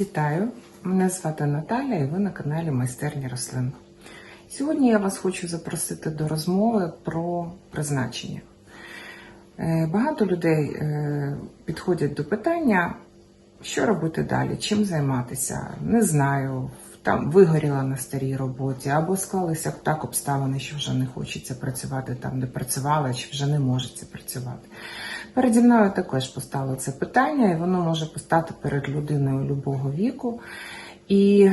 Вітаю! Мене звати Наталя і ви на каналі Майстерні рослин. Сьогодні я вас хочу запросити до розмови про призначення. Е, Багато людей е, підходять до питання, що робити далі, чим займатися. Не знаю, там вигоріла на старій роботі, або склалися так обставини, що вже не хочеться працювати там, де працювала, чи вже не можеться працювати. Переді мною також постало це питання, і воно може постати перед людиною любого віку. І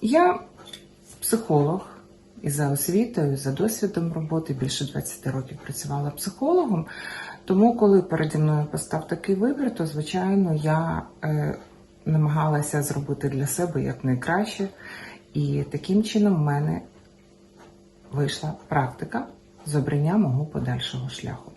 я психолог і за освітою, і за досвідом роботи більше 20 років працювала психологом. Тому, коли переді мною постав такий вибір, то звичайно я е, намагалася зробити для себе якнайкраще. І таким чином в мене вийшла практика з обрання мого подальшого шляху.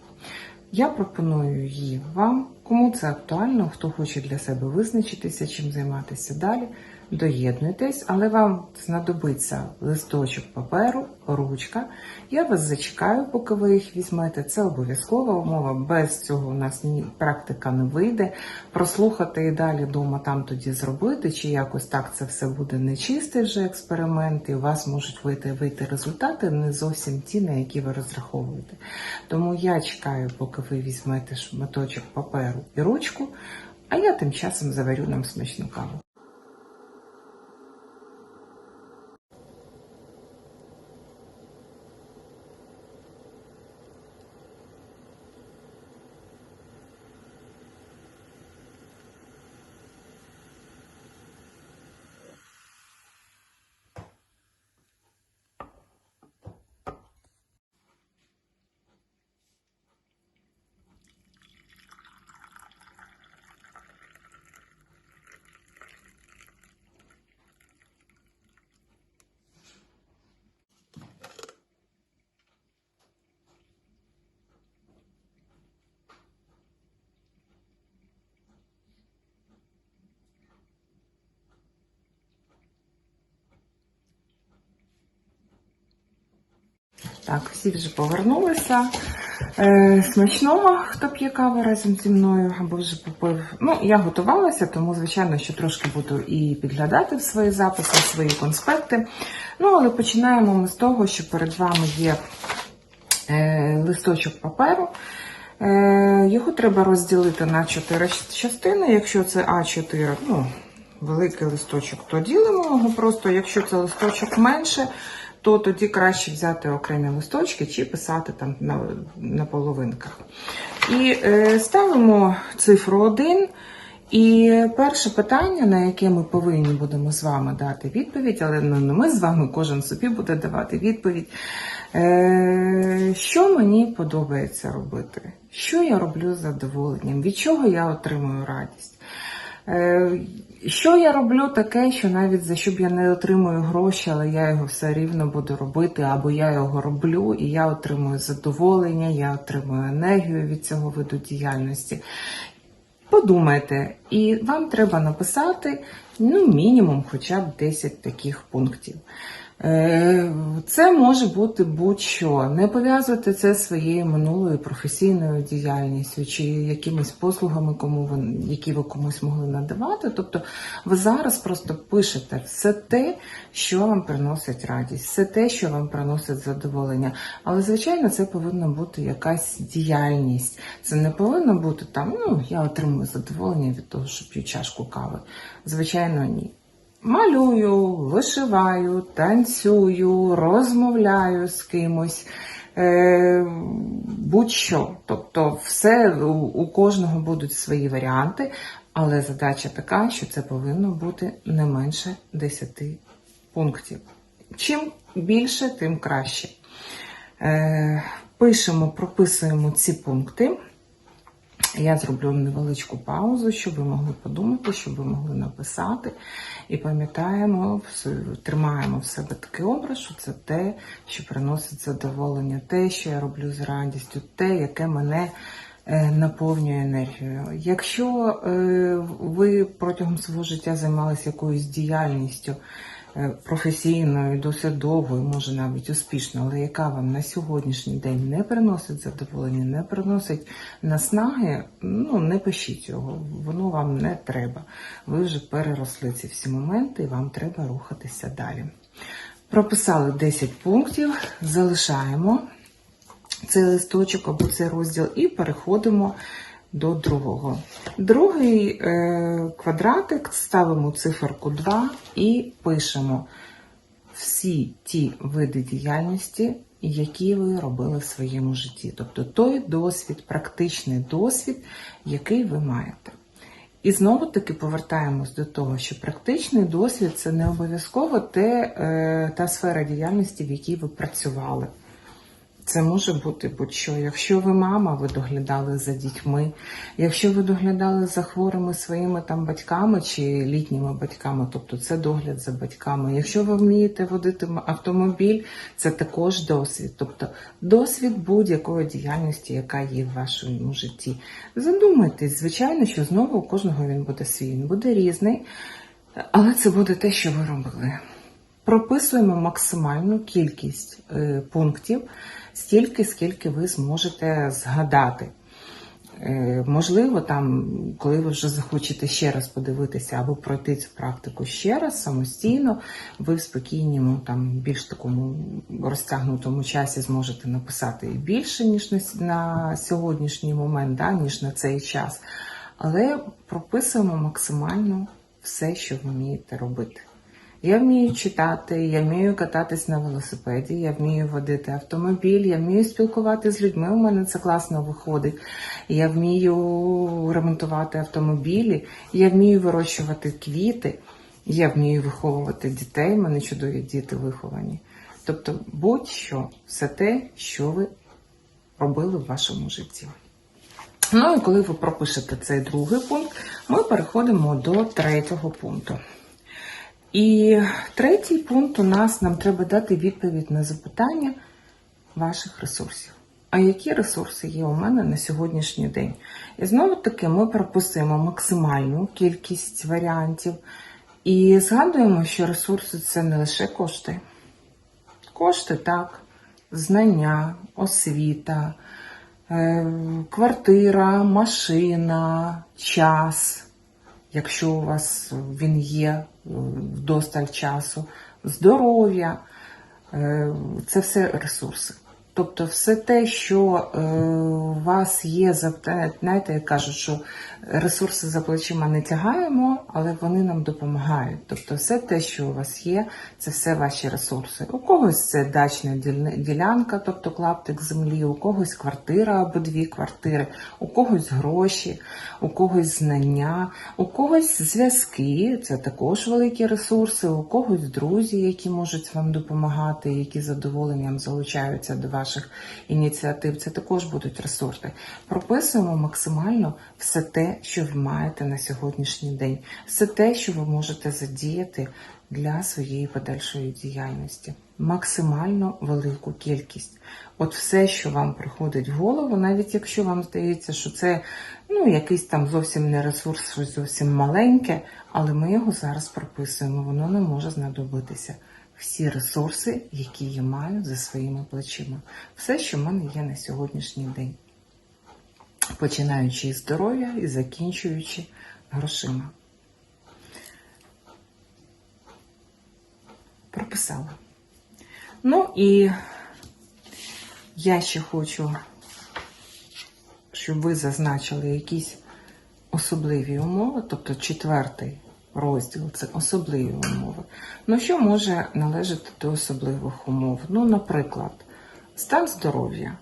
Я пропоную її вам, кому це актуально, хто хоче для себе визначитися, чим займатися далі. Доєднуйтесь, але вам знадобиться листочок паперу, ручка. Я вас зачекаю, поки ви їх візьмете. Це обов'язкова умова. Без цього у нас ні практика не вийде. Прослухати і далі вдома там тоді зробити, чи якось так це все буде нечистий вже експеримент, і у вас можуть вийти, вийти результати не зовсім ті, на які ви розраховуєте. Тому я чекаю, поки ви візьмете шматочок паперу і ручку, а я тим часом заварю нам смачну каву. Так, всі вже повернулися. Е, смачного, хто п'є каву разом зі мною або вже попив. Ну, я готувалася, тому, звичайно, що трошки буду і підглядати в свої записи, в свої конспекти. Ну, але починаємо ми з того, що перед вами є е, листочок паперу. Е, його треба розділити на 4 частини. Якщо це А4, ну, великий листочок, то ділимо його просто. Якщо це листочок менше, то тоді краще взяти окремі листочки чи писати там на, на половинках. І е, ставимо цифру 1. І перше питання, на яке ми повинні будемо з вами дати відповідь, але не ми з вами, кожен собі буде давати відповідь. Е, що мені подобається робити? Що я роблю з задоволенням? Від чого я отримую радість? Е, що я роблю таке, що навіть за що б я не отримую гроші, але я його все рівно буду робити, або я його роблю, і я отримую задоволення, я отримую енергію від цього виду діяльності. Подумайте, і вам треба написати ну, мінімум хоча б 10 таких пунктів. Е, Це може бути будь-що. Не пов'язуйте це зі своєю минулою професійною діяльністю чи якимись послугами, кому ви, які ви комусь могли надавати. Тобто ви зараз просто пишете все те, що вам приносить радість, все те, що вам приносить задоволення. Але, звичайно, це повинна бути якась діяльність. Це не повинно бути там, ну, я отримую задоволення від того, що п'ю чашку кави. Звичайно, ні. Малюю, вишиваю, танцюю, розмовляю з кимось, е, будь-що. Тобто, все у, кожного будуть свої варіанти, але задача така, що це повинно бути не менше 10 пунктів. Чим більше, тим краще. Е, пишемо, прописуємо ці пункти. Я зроблю невеличку паузу, щоб ви могли подумати, щоб ви могли написати. І пам'ятаємо, тримаємо в себе такий образ, що це те, що приносить задоволення, те, що я роблю з радістю, те, яке мене е, наповнює енергією. Якщо е, ви протягом свого життя займалися якоюсь діяльністю професійною, досить довгою, може навіть успішно, але яка вам на сьогоднішній день не приносить задоволення, не приносить наснаги, ну не пишіть його, воно вам не треба. Ви вже переросли ці всі моменти, і вам треба рухатися далі. Прописали 10 пунктів, залишаємо цей листочок або цей розділ і переходимо до другого. Другий е, квадратик ставимо циферку 2 і пишемо всі ті види діяльності, які ви робили в своєму житті. Тобто той досвід, практичний досвід, який ви маєте. І знову таки повертаємось до того, що практичний досвід це не обов'язково те, е, та сфера діяльності, в якій ви працювали. Це може бути будь-що. Якщо ви мама, ви доглядали за дітьми, якщо ви доглядали за хворими своїми там батьками чи літніми батьками, тобто це догляд за батьками. Якщо ви вмієте водити автомобіль, це також досвід, тобто досвід будь-якої діяльності, яка є в вашому житті. Задумайтесь, звичайно, що знову у кожного він буде свій, він буде різний, але це буде те, що ви робили. Прописуємо максимальну кількість е, пунктів, стільки, скільки ви зможете згадати. Е, можливо, там, коли ви вже захочете ще раз подивитися або пройти цю практику ще раз самостійно, ви в спокійному, там більш такому розтягнутому часі зможете написати і більше, ніж на, сьогоднішній момент, да, ніж на цей час. Але прописуємо максимально все, що ви вмієте робити. Я вмію читати, я вмію кататись на велосипеді, я вмію водити автомобіль, я вмію спілкуватися з людьми. У мене це класно виходить. Я вмію ремонтувати автомобілі, я вмію вирощувати квіти, я вмію виховувати дітей. У мене чудові діти виховані. Тобто, будь-що, все те, що ви робили в вашому житті. Ну і коли ви пропишете цей другий пункт, ми переходимо до третього пункту. І третій пункт у нас нам треба дати відповідь на запитання ваших ресурсів. А які ресурси є у мене на сьогоднішній день? І знову таки ми прописуємо максимальну кількість варіантів і згадуємо, що ресурси це не лише кошти. Кошти так, знання, освіта, е, квартира, машина, час якщо у вас він є е, вдосталь часу, здоров'я, е, це все ресурси. Тобто все те, що е, у вас є, знаєте, як кажуть, що ресурси за плечима не тягаємо, але вони нам допомагають. Тобто все те, що у вас є, це все ваші ресурси. У когось це дачна ділянка, тобто клаптик землі, у когось квартира або дві квартири, у когось гроші, у когось знання, у когось зв'язки, це також великі ресурси, у когось друзі, які можуть вам допомагати, які задоволенням залучаються до ваших ініціатив. Це також будуть ресурси. Прописуємо максимально все те, що ви маєте на сьогоднішній день, все те, що ви можете задіяти для своєї подальшої діяльності. Максимально велику кількість. От все, що вам приходить в голову, навіть якщо вам здається, що це ну, якийсь там зовсім не ресурс, щось зовсім маленьке, але ми його зараз прописуємо, воно не може знадобитися. Всі ресурси, які я маю за своїми плечима. Все, що в мене є на сьогоднішній день. Починаючи із здоров'я і закінчуючи грошима. Прописала. Ну і я ще хочу, щоб ви зазначили якісь особливі умови, тобто четвертий розділ це особливі умови. Ну, що може належати до особливих умов? Ну, наприклад, стан здоров'я.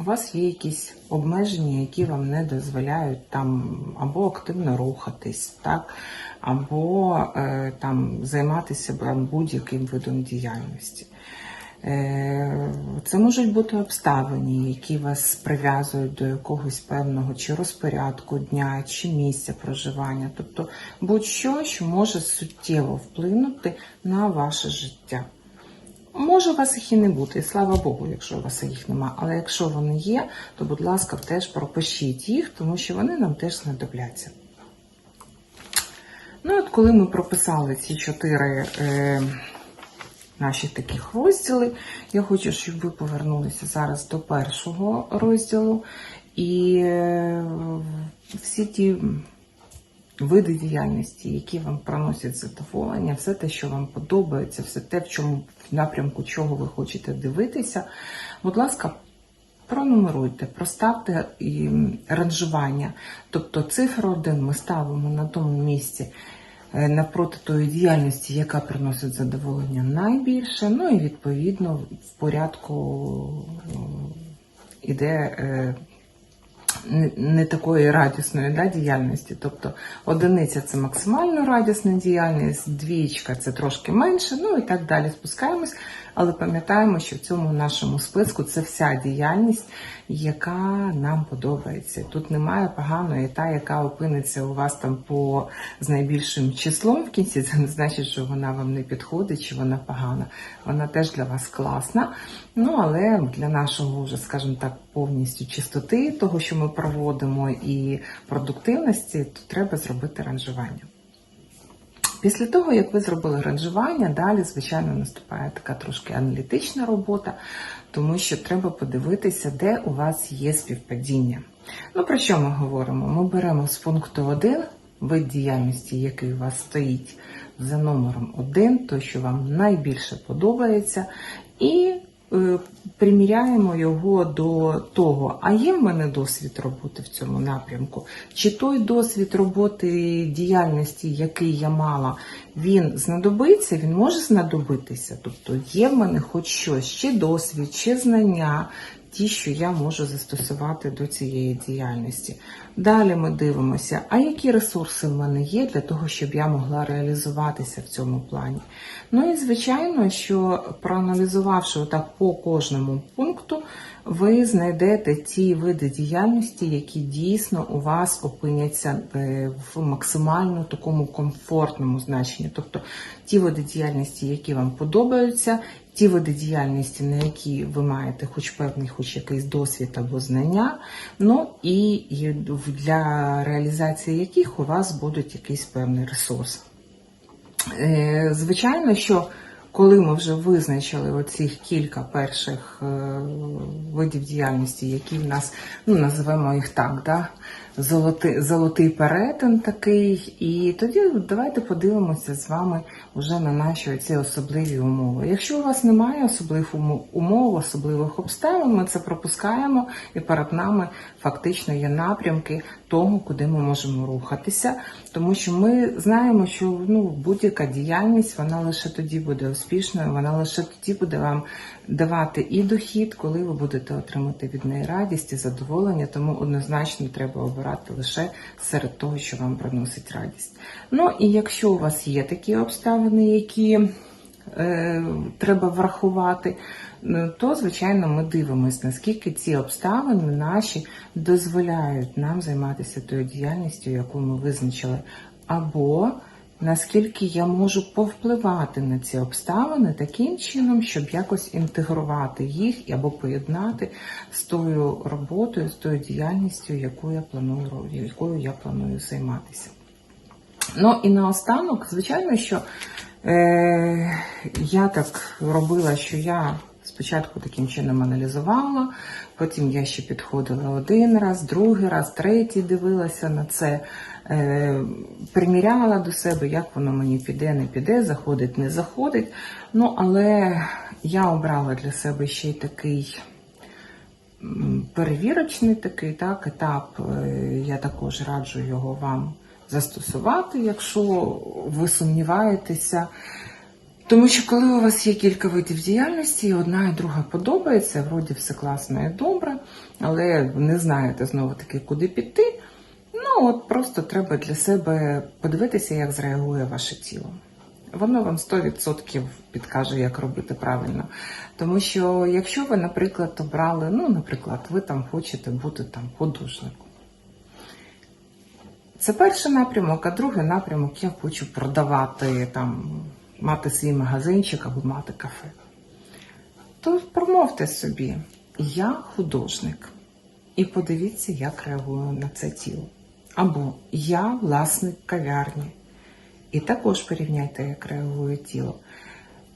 У вас є якісь обмеження, які вам не дозволяють там або активно рухатись, так, або е, там займатися будь-яким видом діяльності. Е, Це можуть бути обставини, які вас прив'язують до якогось певного чи розпорядку дня, чи місця проживання, тобто будь-що, що може суттєво вплинути на ваше життя. Може, у вас їх і не бути, і слава Богу, якщо у вас їх нема. Але якщо вони є, то, будь ласка, теж пропишіть їх, тому що вони нам теж знадобляться. Ну, от коли ми прописали ці чотири е, наші таких розділи, я хочу, щоб ви повернулися зараз до першого розділу. І е, всі ті види діяльності, які вам приносять задоволення, все те, що вам подобається, все те, в чому в напрямку чого ви хочете дивитися, будь ласка, пронумеруйте, проставте і ранжування. Тобто цифру 1 ми ставимо на тому місці. е, Напроти тої діяльності, яка приносить задоволення найбільше, ну і відповідно в порядку іде е, не, такої радісної да, діяльності. Тобто одиниця це максимально радісна діяльність, двічка це трошки менше, ну і так далі спускаємось. Але пам'ятаємо, що в цьому нашому списку це вся діяльність, яка нам подобається. Тут немає поганої та, яка опиниться у вас там по з найбільшим числом в кінці. Це не значить, що вона вам не підходить чи вона погана. Вона теж для вас класна. Ну але для нашого вже, скажімо так, повністю чистоти того, що ми проводимо, і продуктивності, то треба зробити ранжування. Після того, як ви зробили ранжування, далі, звичайно, наступає така трошки аналітична робота, тому що треба подивитися, де у вас є співпадіння. Ну, про що ми говоримо? Ми беремо з пункту 1 вид діяльності, який у вас стоїть за номером 1, той, що вам найбільше подобається, і приміряємо його до того, а є в мене досвід роботи в цьому напрямку, чи той досвід роботи діяльності, який я мала, він знадобиться, він може знадобитися. Тобто є в мене хоч щось, чи досвід, чи знання, ті, що я можу застосувати до цієї діяльності. Далі ми дивимося, а які ресурси в мене є для того, щоб я могла реалізуватися в цьому плані. Ну і звичайно, що проаналізувавши отак по кожному пункту, ви знайдете ті види діяльності, які дійсно у вас опиняться е, в максимально такому комфортному значенні. Тобто ті види діяльності, які вам подобаються, ті види діяльності, на які ви маєте хоч певний, хоч якийсь досвід або знання, ну і для реалізації яких у вас будуть якийсь певний ресурс. Е, Звичайно, що коли ми вже визначили оцих кілька перших е, видів діяльності, які в нас, ну називаємо їх так, да? Золотий, золотий перетин такий, і тоді давайте подивимося з вами вже на наші ці особливі умови. Якщо у вас немає особливих умов, особливих обставин, ми це пропускаємо, і перед нами фактично є напрямки того, куди ми можемо рухатися, тому що ми знаємо, що ну, будь-яка діяльність вона лише тоді буде успішною, вона лише тоді буде вам давати і дохід, коли ви будете отримати від неї радість і задоволення, тому однозначно треба обирати лише серед того, що вам приносить радість. Ну і якщо у вас є такі обставини, які е, треба врахувати, ну, то звичайно ми дивимося, наскільки ці обставини наші дозволяють нам займатися тою діяльністю, яку ми визначили, або наскільки я можу повпливати на ці обставини таким чином, щоб якось інтегрувати їх або поєднати з тою роботою, з тою діяльністю, яку я планую якою я планую займатися. Ну і наостанок, звичайно, що е, я так робила, що я спочатку таким чином аналізувала, потім я ще підходила один раз, другий раз, третій дивилася на це, е, приміряла до себе, як воно мені піде, не піде, заходить, не заходить. Ну, але я обрала для себе ще й такий перевірочний такий так, етап. Е, Я також раджу його вам застосувати, якщо ви сумніваєтеся. Тому що коли у вас є кілька видів діяльності, і одна і друга подобається, вроді все класно і добре, але не знаєте знову таки, куди піти. Ну, от просто треба для себе подивитися, як зреагує ваше тіло. Воно вам 100% підкаже, як робити правильно. Тому що якщо ви, наприклад, обрали, ну, наприклад, ви там хочете бути там художником. Це перший напрямок, а другий напрямок я хочу продавати там, мати свій магазинчик або мати кафе. то промовте собі, я художник. І подивіться, як реагую на це тіло. Або я власник кав'ярні. І також порівняйте, як реагує тіло.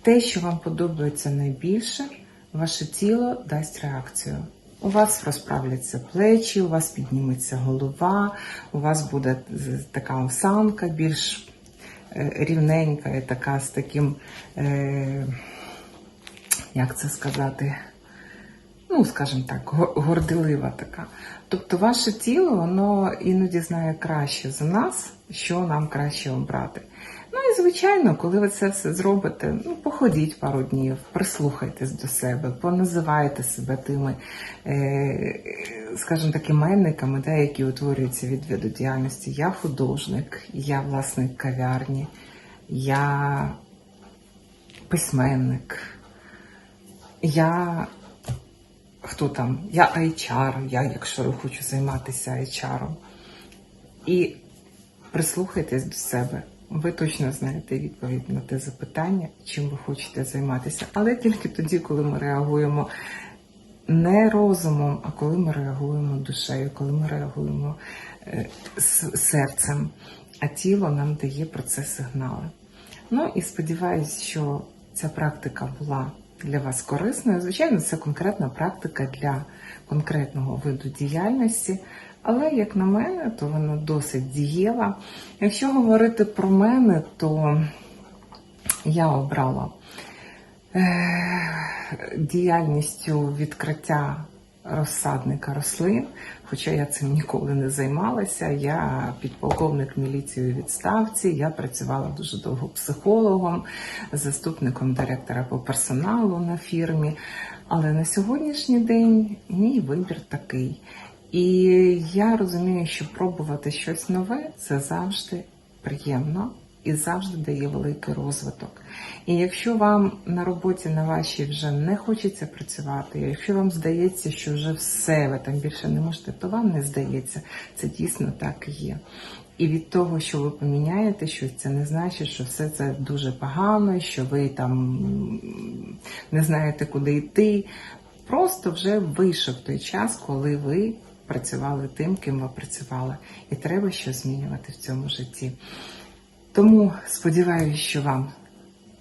Те, що вам подобається найбільше, ваше тіло дасть реакцію. У вас розправляться плечі, у вас підніметься голова, у вас буде така осанка більш рівненька і така з таким, е, як це сказати, ну, скажімо так, го- горделива така. Тобто ваше тіло, воно іноді знає краще за нас, що нам краще обрати. Ну і звичайно, коли ви це все зробите, ну походіть пару днів, прислухайтесь до себе, поназивайте себе тими, е, скажімо так, іменниками, да, які утворюються від виду діяльності. Я художник, я власник кав'ярні, я письменник, я хто там? Я HR, я, якщо хочу займатися HR. І прислухайтесь до себе. Ви точно знаєте відповідь на те запитання, чим ви хочете займатися. Але тільки тоді, коли ми реагуємо не розумом, а коли ми реагуємо душею, коли ми реагуємо е, серцем, а тіло нам дає про це сигнали. Ну і сподіваюся, що ця практика була для вас корисною. Звичайно, це конкретна практика для конкретного виду діяльності, але, як на мене, то вона досить дієва. Якщо говорити про мене, то я обрала е, діяльністю відкриття розсадника рослин, хоча я цим ніколи не займалася. Я підполковник міліції у відставці, я працювала дуже довго психологом, заступником директора по персоналу на фірмі. Але на сьогоднішній день мій вибір такий. І я розумію, що пробувати щось нове це завжди приємно і завжди дає великий розвиток. І якщо вам на роботі на вашій вже не хочеться працювати, якщо вам здається, що вже все, ви там більше не можете, то вам не здається. Це дійсно так і є. І від того, що ви поміняєте щось, це не значить, що все це дуже погано, що ви там не знаєте, куди йти. Просто вже вийшов той час, коли ви працювали тим, ким ви працювали, і треба щось змінювати в цьому житті. Тому сподіваюся, що вам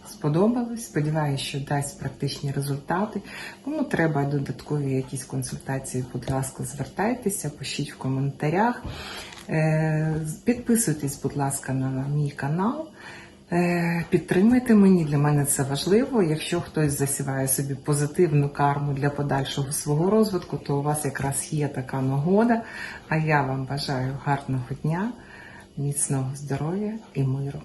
сподобалось. Сподіваюся, що дасть практичні результати. Кому треба додаткові якісь консультації, будь ласка, звертайтеся, пишіть в коментарях. Е, Підписуйтесь, будь ласка, на мій канал. Е, Підтримайте мені, для мене це важливо. Якщо хтось засіває собі позитивну карму для подальшого свого розвитку, то у вас якраз є така нагода. А я вам бажаю гарного дня, міцного здоров'я і миру.